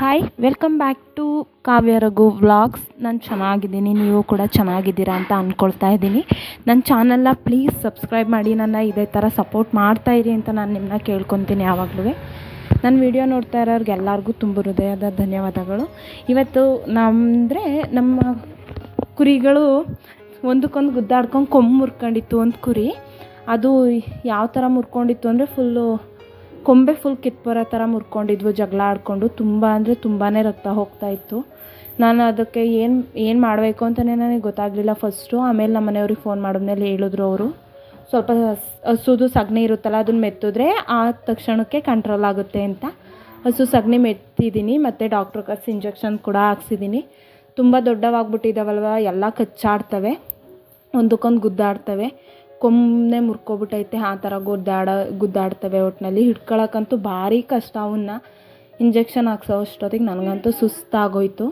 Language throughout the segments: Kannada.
Hi welcome back to Kavya Raghu vlogs ನಾನು ಚೆನ್ನಾಗಿದ್ದೀನಿ, ನೀವು ಕೂಡ ಚೆನ್ನಾಗಿದ್ದೀರಾ ಅಂತ ಅಂದ್ಕೊಳ್ತಾ ಇದ್ದೀನಿ. ನನ್ನ ಚಾನಲ್ನ ಪ್ಲೀಸ್ ಸಬ್ಸ್ಕ್ರೈಬ್ ಮಾಡಿ, ನನ್ನ ಇದೇ ಥರ ಸಪೋರ್ಟ್ ಮಾಡ್ತಾ ಇರಿ ಅಂತ ನಾನು ನಿಮ್ಮನ್ನ ಕೇಳ್ಕೊತೀನಿ ಯಾವಾಗಲೂ. ನನ್ನ ವಿಡಿಯೋ ನೋಡ್ತಾ ಇರೋರಿಗೆ ಎಲ್ಲರಿಗೂ ತುಂಬ ಹೃದಯದ ಧನ್ಯವಾದಗಳು. ಇವತ್ತು ನಮ್ಮಂದರೆ ನಮ್ಮ ಕುರಿಗಳು ಒಂದಕ್ಕೊಂದು ಗುದ್ದಾಡ್ಕೊಂಡು ಕೊಂಬು ಮುರ್ಕೊಂಡಿತ್ತು ಒಂದು ಕುರಿ. ಅದು ಯಾವ ಥರ ಮುರ್ಕೊಂಡಿತ್ತು ಅಂದರೆ ಫುಲ್ಲು ಕೊಂಬೆ ಫುಲ್ ಬರೋ ಥರ ಮುರ್ಕೊಂಡಿದ್ವು, ಜಗಳ ಆಡಿಕೊಂಡು. ತುಂಬ ಅಂದರೆ ತುಂಬಾ ರಕ್ತ ಹೋಗ್ತಾ ಇತ್ತು. ನಾನು ಅದಕ್ಕೆ ಏನು ಏನು ಮಾಡಬೇಕು ಅಂತಲೇ ನನಗೆ ಗೊತ್ತಾಗಲಿಲ್ಲ ಫಸ್ಟು ಆಮೇಲೆ ನಮ್ಮ ಮನೆಯವ್ರಿಗೆ ಫೋನ್ ಮಾಡಿದ್ಮೇಲೆ ಹೇಳಿದ್ರು ಅವರು. ಸ್ವಲ್ಪ ಹಸ್, ಹಸುದು ಸಗಣಿ ಇರುತ್ತಲ್ಲ, ಅದನ್ನ ಮೆತ್ತಿದ್ರೆ ಆ ತಕ್ಷಣಕ್ಕೆ ಕಂಟ್ರೋಲ್ ಆಗುತ್ತೆ ಅಂತ. ಹಸು ಸಗಣಿ ಮೆತ್ತಿದ್ದೀನಿ ಮತ್ತು ಡಾಕ್ಟ್ರ್ ಕರ್ಸಿ ಇಂಜೆಕ್ಷನ್ ಕೂಡ ಹಾಕ್ಸಿದ್ದೀನಿ ತುಂಬ ದೊಡ್ಡವಾಗ್ಬಿಟ್ಟಿದ್ದಾವಲ್ವ ಎಲ್ಲ ಕಚ್ಚಾಡ್ತವೆ. ಒಂದಕ್ಕೊಂದು ಗುದ್ದಾಡ್ತವೆ. ಕೊಂಬೆ ಮುರ್ಕೊಬಿಟ್ಟೈತೆ, ಆ ಥರ ಗುದ್ದಾಡ, ಗುದ್ದಾಡ್ತವೆ ಒಟ್ಟಿನಲ್ಲಿ ಹಿಡ್ಕೊಳಕ್ಕಂತೂ ಭಾರಿ ಕಷ್ಟ ಅವನ್ನ. ಇಂಜೆಕ್ಷನ್ ಹಾಕ್ಸೋ ಅಷ್ಟೊತ್ತಿಗೆ ನನಗಂತೂ ಸುಸ್ತಾಗೋಯ್ತು.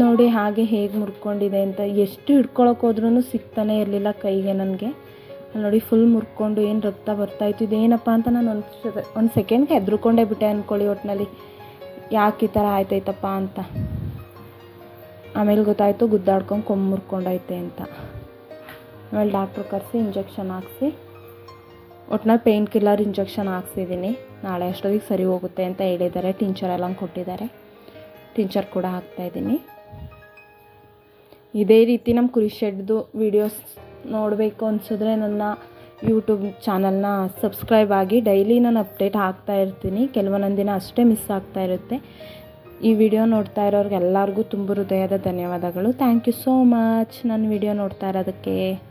ನೋಡಿ ಹಾಗೆ ಹೇಗೆ ಮುರ್ಕೊಂಡಿದೆ ಅಂತ. ಎಷ್ಟು ಹಿಡ್ಕೊಳಕ್ಕೆ ಹೋದ್ರೂ ಸಿಗ್ತಾನೆ ಇರಲಿಲ್ಲ ಕೈಗೆ ನನಗೆ. ನೋಡಿ ಫುಲ್ ಮುರ್ಕೊಂಡು ಏನು ರಕ್ತ ಬರ್ತಾಯಿತ್ತು ಇದೇನಪ್ಪ ಅಂತ ನಾನು ಒಂದು ಒಂದು ಸೆಕೆಂಡ್ಗೆ ಹೆದ್ರುಕೊಂಡೇ ಬಿಟ್ಟೆ ಅಂದ್ಕೊಳ್ಳಿ ಒಟ್ಟಿನಲ್ಲಿ ಯಾಕೆ ಈ ಥರ ಆಯ್ತೈತಪ್ಪ ಅಂತ. ಆಮೇಲೆ ಗೊತ್ತಾಯಿತು ಗುದ್ದಾಡ್ಕೊಂಡು ಕೊಂಬು ಮುರ್ಕೊಂಡೈತೆ ಅಂತ. ಆಮೇಲೆ ಡಾಕ್ಟ್ರು ಕರೆಸಿ ಇಂಜೆಕ್ಷನ್ ಹಾಕ್ಸಿ. ಒಟ್ನಲ್ಲಿ ಪೇಯ್ನ್ ಕಿಲ್ಲರ್ ಇಂಜೆಕ್ಷನ್ ಹಾಕ್ಸಿದ್ದೀನಿ ನಾಳೆ ಅಷ್ಟೊತ್ತಿಗೆ ಸರಿ ಹೋಗುತ್ತೆ ಅಂತ ಹೇಳಿದ್ದಾರೆ. ಟಿಂಚರ್ ಎಲ್ಲ ಕೊಟ್ಟಿದ್ದಾರೆ. ಟಿಂಚರ್ ಕೂಡ ಹಾಕ್ತಾಯಿದ್ದೀನಿ ಇದೇ ರೀತಿ ನಮ್ಮ ಕುರಿ ಶೆಡ್ದು ವೀಡಿಯೋಸ್ ನೋಡಬೇಕು ಅನಿಸಿದ್ರೆ ನನ್ನ ಯೂಟ್ಯೂಬ್ ಚಾನಲ್ನ ಸಬ್ಸ್ಕ್ರೈಬ್ ಆಗಿ ಡೈಲಿ ನಾನು ಅಪ್ಡೇಟ್ ಹಾಕ್ತಾ ಇರ್ತೀನಿ. ಕೆಲವೊಂದೊಂದು ದಿನ ಅಷ್ಟೇ ಮಿಸ್ ಆಗ್ತಾ ಇರುತ್ತೆ. ಈ ವಿಡಿಯೋ ನೋಡ್ತಾ ಇರೋರಿಗೆಲ್ಲರಿಗೂ ತುಂಬ ಹೃದಯದ ಧನ್ಯವಾದಗಳು. ಥ್ಯಾಂಕ್ ಯು ಸೋ ಮಚ್ ನನ್ನ ವಿಡಿಯೋ ನೋಡ್ತಾ ಇರೋದಕ್ಕೆ.